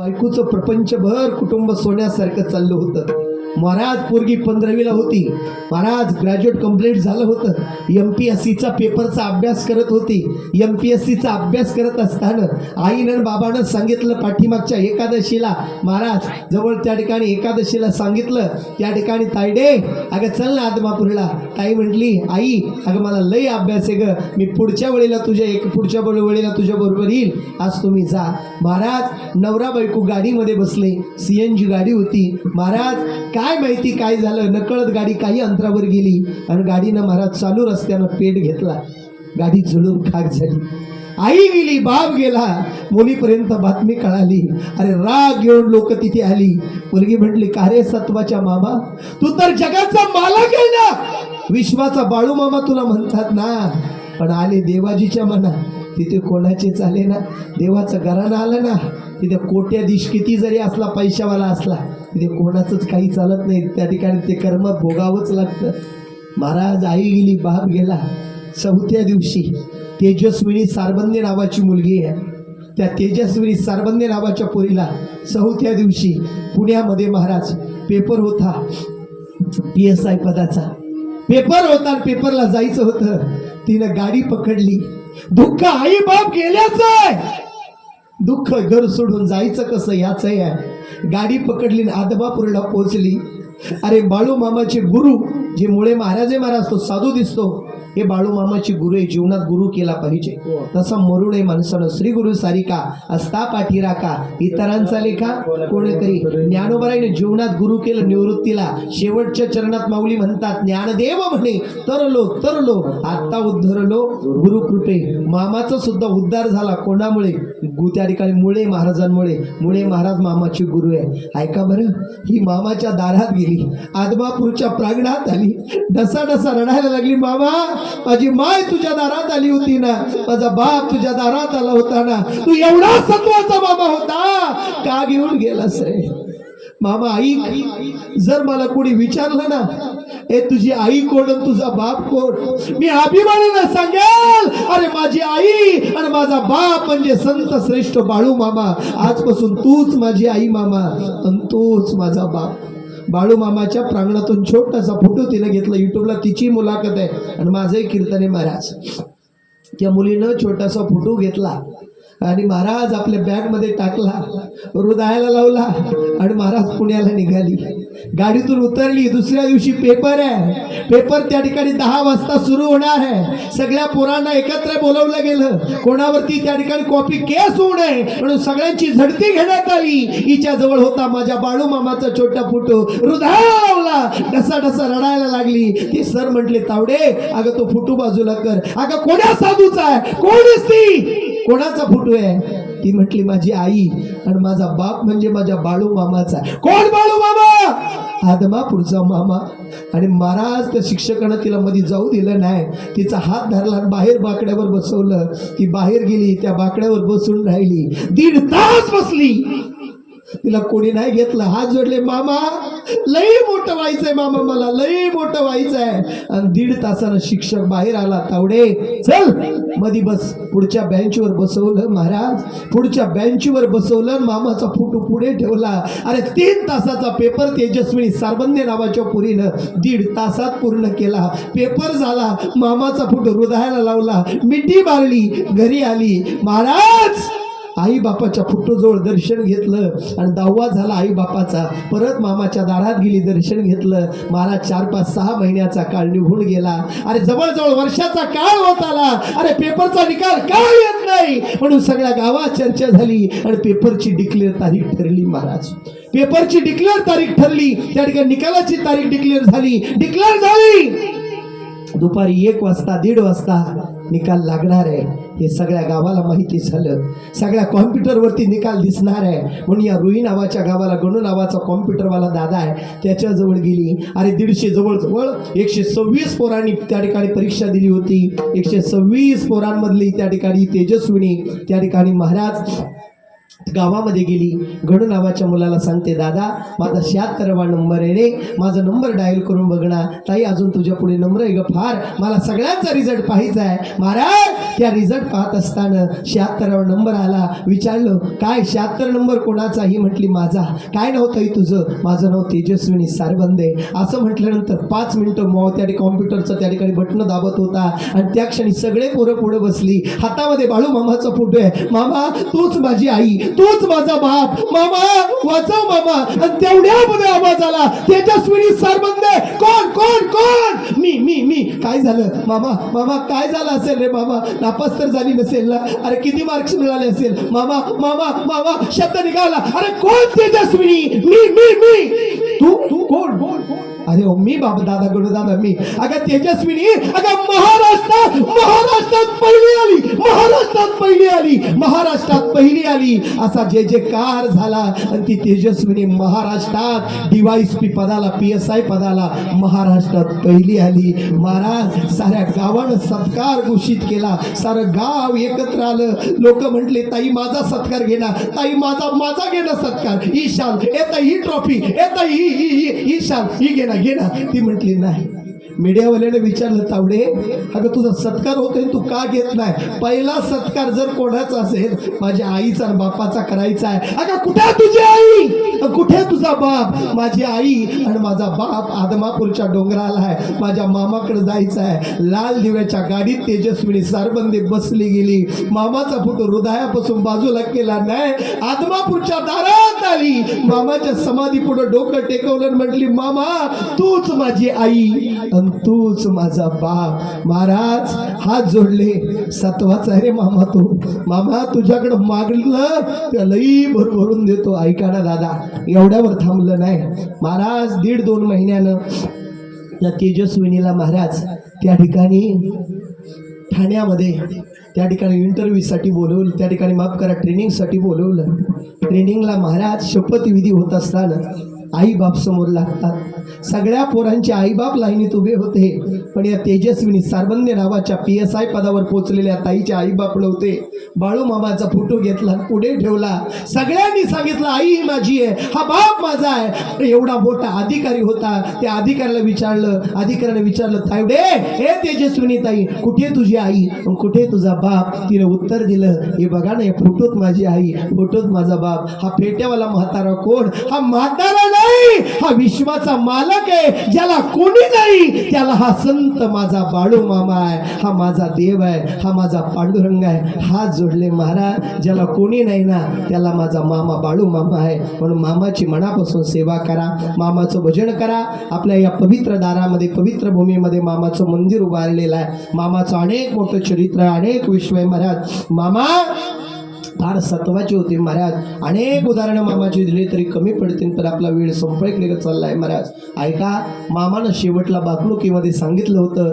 बायकोचं प्रपंचभर कुटुंब सोन्यासारखं चाललं होतं. महाराज पोरगी पंधरावीला होती. महाराज ग्रॅज्युएट कंप्लीट झालं होतं. एम पी एस सीचा पेपरचा अभ्यास करत होती. एम पी एस सीचा अभ्यास करत असताना आईनं बाबानं सांगितलं पाठीमागच्या एकादशीला महाराज जवळ त्या ठिकाणी एकादशीला सांगितलं. त्या ठिकाणी तायडे अगं चल ना आदमापूरला. ताई म्हटली आई अगं मला लय अभ्यास आहे ग. मी पुढच्या वेळेला तुझ्या एक पुढच्या वेळेला तुझ्या बरोबर येईल. आज तुम्ही जा. महाराज नवरा बायको गाडीमध्ये बसले. सी एन जी गाडी होती. महाराज काय माहिती काय झालं? नकळत गाडी काही अंतरावर गेली आणि गाडीनं महाराज चालू रस्त्यानं पेट घेतला. गाडी झुळून खाक झाली. आई गेली बाप गेला. मुलीपर्यंत बातमी कळाली. अरे राग घेऊन लोक तिथे आली. मुलगी म्हटली का रे सत्वाच्या मामा? तू तर जगाचा मालक आहे ना. विश्वाचा बाळू मामा तुला म्हणतात ना. पण आले देवाजीच्या मना तिथे कोणाचे चाले ना? देवाचं घराणं आलं ना तिथे कोट्याधीश किती जरी असला पैशावाला असला तिथे कोणाचंच काही चालत नाही. त्या ठिकाणी ते कर्म भोगावंच लागतं. महाराज आई गेली बाप गेला. चौथ्या दिवशी तेजस्विनी सारबंदे नावाची मुलगी आहे. त्या तेजस्विनी सारबंदे नावाच्या पोरीला चौथ्या दिवशी पुण्यामध्ये महाराज पेपर होता. पी एस आय पदाचा. पेपर होता पेपरला जायचं होतं. तिनं गाडी पकडली. दुःख आई बाप गेल्याच आहे. दुःख घर सोडून जायचं कसं याच आहे. गाडी पकडली आदबापूरला पोहोचली. अरे बाळू मामाचे गुरु जे मुळे महाराजे महाराज तो साधू दिसतो. हे बाळू मामाची गुरु आहे जीवनात गुरु केला पाहिजे. तसा मरू नये माणसानं. श्री गुरु सारिका असता पाठीराका इतरांचा लेखा कोणीतरी. ज्ञानोबराईने जीवनात गुरु केलं निवृत्तीला. शेवटच्या चरणात माऊली म्हणतात ज्ञानदेव म्हणे तरलो तरलो आत्ता उद्धरलो गुरुकृपे मामाचा सुद्धा उद्धार झाला कोणामुळे? त्या ठिकाणी मुळे महाराजांमुळे. मुळे महाराज मामाची गुरु आहे. ऐका बरं ही मामाच्या दारात गेली. आदमापूरच्या प्रांगणात आली. डसा डसा रडायला लागली मामा माझी माय तुझ्या दारात आली होती ना माझा बाप तुझ्या दारात आला होता ना तू एवढा सत्वाचा मामा होता का घेऊन गेलास रे? मामा आई जर मला कोणी विचारलं ना ए तुझी आई कोण तुझा बाप कोण? मी अभिमानानं सांगेल अरे माझी आई आणि माझा बाप म्हणजे संत श्रेष्ठ बाळू मामा. आजपासून तूच माझी आई मामा आणि तूच माझा बाप. बाळू मामाच्या प्रांगणातून छोटासा फोटो तिने घेतला. युट्यूबला तिची मुलाखत आहे. आणि माझंही कीर्तन आहे महाराज. त्या मुलीनं छोटासा फोटो घेतला. आणि महाराज आपल्या बॅगमध्ये टाकला हृदयाला लावला आणि महाराज पुण्याला निघाली. गाडीतून उतरली. दुसऱ्या दिवशी पेपर आहे. पेपर त्या ठिकाणी दहा वाजता सुरू होणार आहे. सगळ्या पोरांना एकत्र बोलवलं गेलं. कोणावरती त्या ठिकाणी कॉपी केस होऊ नये. म्हणून सगळ्यांची झडती घेण्यात आली. हिच्या जवळ होता माझ्या बाळू मामाचा छोटा फोटो. हृदयाला लावला. डसा डसा रडायला लागली. ती सर म्हटले तावडे अगं तो फुटू बाजूला कर. अगं कोण्या साधूचा आहे? कोण ती? कोणाचा फोटो आहे? ती म्हटली माझी आई आणि माझा बाप म्हणजे माझ्या बाळू मामाचा कोण बाळू मामा? आदमापूरचा मामा. आणि महाराज त्या शिक्षकानं तिला मध्ये जाऊ दिलं नाही. तिचा हात धरला आणि बाहेर बाकड्यावर बसवलं. ती बाहेर गेली त्या बाकड्यावर बसून राहिली. दीड तास बसली. तिला कोणी नाही घेतलं. हात जोडले मामा लई मोठं व्हायचंय मामा मला लई मोठं व्हायचंय. आणि दीड तासानं शिक्षक बाहेर आला तावडे चल मधी बस. पुढच्या बेंचवर बसवलं महाराज. पुढच्या बेंचवर बसवलं मामाचा फोटो पुढे ठेवला. अरे तीन तासाचा पेपर तेजस्विनी सारबंदे नावाच्या पुरीनं दीड तासात पूर्ण केला. पेपर झाला मामाचा फोटो हृदयाला लावला. मिठी मारली घरी आली. महाराज आई बापाच्या फोटोजवळ दर्शन घेतलं आणि दहावा झाला आई बापाचा परत मामाच्या दारात गेली दर्शन घेतलं. मला चार पाच सहा महिन्याचा काळ निघून गेला. अरे जवळजवळ वर्षाचा काळ होत आला. अरे पेपरचा निकाल का येत नाही? म्हणून सगळ्या गावात चर्चा झाली आणि पेपरची डिक्लेअर तारीख ठरली महाराज. पेपरची डिक्लेअर तारीख ठरली. त्या ठिकाणी निकालाची तारीख डिक्लेअर झाली. डिक्लेअर झाली. दुपारी एक वाजता दीड वाजता निकाल लागणार आहे. हे सगळ्या गावाला माहिती झालं. सगळ्या कॉम्प्युटरवरती निकाल दिसणार आहे. म्हणून या रुई नावाच्या गावाला गणू नावाचा कॉम्प्युटरवाला दादा आहे. त्याच्याजवळ गेली. अरे दीडशे जवळजवळ एकशे सव्वीस पोरांनी त्या ठिकाणी परीक्षा दिली होती. एकशे सव्वीस पोरांमधली त्या ठिकाणी तेजस्विनी त्या ठिकाणी महाराज गावामध्ये गेली. गणू नावाच्या मुलाला सांगते दादा माझा शहात्तरवा नंबर आहे रे. माझा नंबर डायल करून बघणार ताई अजून तुझ्या पुढे नंबर आहे ग फार. मला सगळ्यांचा रिझल्ट पाहायचा आहे. महाराज त्या रिझल्ट पाहत असताना शहात्तरावा नंबर आला. विचारलं काय शहात्तर नंबर कोणाचा? ही म्हटली माझा. काय नाव तुझं? माझं नाव तेजस्विनी सारबंदे. असं म्हटल्यानंतर पाच मिनिटं मॉ त्या ठिकाणी कॉम्प्युटरचं त्या ठिकाणी बटणं दाबत होता. आणि त्या क्षणी सगळे पोरं पुढे बसली. हातामध्ये बाळू मामाचा फोटो आहे. मामा तूच माझी आई. तूच माझा बाप. मामा वाचव मामा. आणि तेवढ्यामध्ये आवाज आला तेजस्विनी सरबंदे कोण कोण कोण? मी मी मी. काय झालं? मामा मामा काय झालं असेल रे मामा? नापास तर झाली नसेल ना? अरे किती मार्क्स मिळाले असेल? मामा मामा मामा. शब्द निघाला. अरे कोण तेजस्विनी? मी मी मी. तू तू कोण? कोण कोण? अरे हो, मी बाबा दादा गडू दादा मी. अगं तेजस्विनी अगं महाराष्ट्रात महाराष्ट्रात पहिली आली महाराष्ट्रात पहिली आली महाराष्ट्रात पहिली आली. असा जे जे कार झाला आणि ती तेजस्विनी महाराष्ट्रात पी पदाला पी एस आय पदाला महाराष्ट्रात पहिली आली. महाराज साऱ्या गावानं सत्कार घोषित केला. सारं गाव एकत्र आलं. लोक म्हटले ताई माझा सत्कार घेणार ताई माझा माझा घेणं सत्कार. ही शाल येता ही ट्रॉफी. येता ही ही ही घेणार शाल ही पाहिजे ना? ती म्हटली नाही. मीडियावाल्याने विचारलं तावडे अगं तुझा सत्कार होतोय तू का घेत नाही? पहिला सत्कार जर कोणाचा असेल माझ्या आईचा आणि बापाचा करायचा आहे. अगं कुठे तुझी आई? कुठे तुझा बाप? माझी आई आणि माझा बाप आदमापूरच्या डोंगराला आहे. माझ्या मामाकडे जायचं आहे. लाल दिव्याच्या गाडीत तेजस्विनी सारबंदी बसली गेली. मामाचा फोटो हृदयापासून बाजूला केला नाही. आदमापूरच्या दारात आली. मामाच्या समाधी पुढे डोकं टेकवलं म्हटली मामा तूच माझी आई. तूच माझा बाप. महाराज हात जोडले. सत्वाचा रे मामा तू. मामा तुझ्याकडं मागलं लई भरभरून देतो. ऐका ना दादा एवढ्यावर थांबलं नाही. महाराज दीड दोन महिन्यानं त्या तेजस्विनीला महाराज त्या ठिकाणी ठाण्यामध्ये त्या ठिकाणी इंटरव्ह्यूसाठी बोलवलं त्या ठिकाणी माफ करा ट्रेनिंगसाठी बोलवलं. ट्रेनिंगला महाराज शपथविधी होत असताना आई बाप समोर लागतात. सगळ्या पोरांचे आईबाप लाईनीत उभे होते पण या तेजस्विनी सारबंदे नावाच्या पी एस आय पदावर पोचलेल्या ताईचे आईबाप नव्हते. बाळू मामाचा फोटो घेतला पुढे ठेवला सगळ्यांनी सांगितलं आई ही माझी आहे हा बाप माझा आहे. एवढा मोठा अधिकारी होता त्या अधिकाऱ्याला विचारलं अधिकाऱ्याने विचारलं तायडे हे तेजस्विनी ताई कुठे तुझी आई? कुठे तुझा बाप? तिने उत्तर दिलं हे बघा ना या फोटोत माझी आई फोटोत माझा बाप. हा फेट्यावाला म्हातारा कोण? हा म्हातारा नाही. हा विश्वाचा मालक आहे. ज्याला कोणी नाही त्याला हा संत माझा बाळू मामा आहे. हा माझा देव आहे. हा माझा पांडुरंग आहे. हात जोडले महाराज. ज्याला कोणी नाही ना त्याला माझा मामा बाळू मामा आहे. म्हणून मामाची मनापासून सेवा करा. मामाचं भजन करा. आपल्या या पवित्र दारामध्ये पवित्र भूमीमध्ये मामाचं मंदिर उभारलेलं आहे. मामाचं अनेक मोठं चरित्र आहे. अनेक विश्व आहे महाराज. मामा फार सत्वाची होती महाराज. अनेक उदाहरणं मामाची दिली तरी कमी पडतील तर आपला वेळ सोपळकलेच चालला आहे महाराज. ऐका मामानं शेवटला बाकलुकीमध्ये सांगितलं होतं.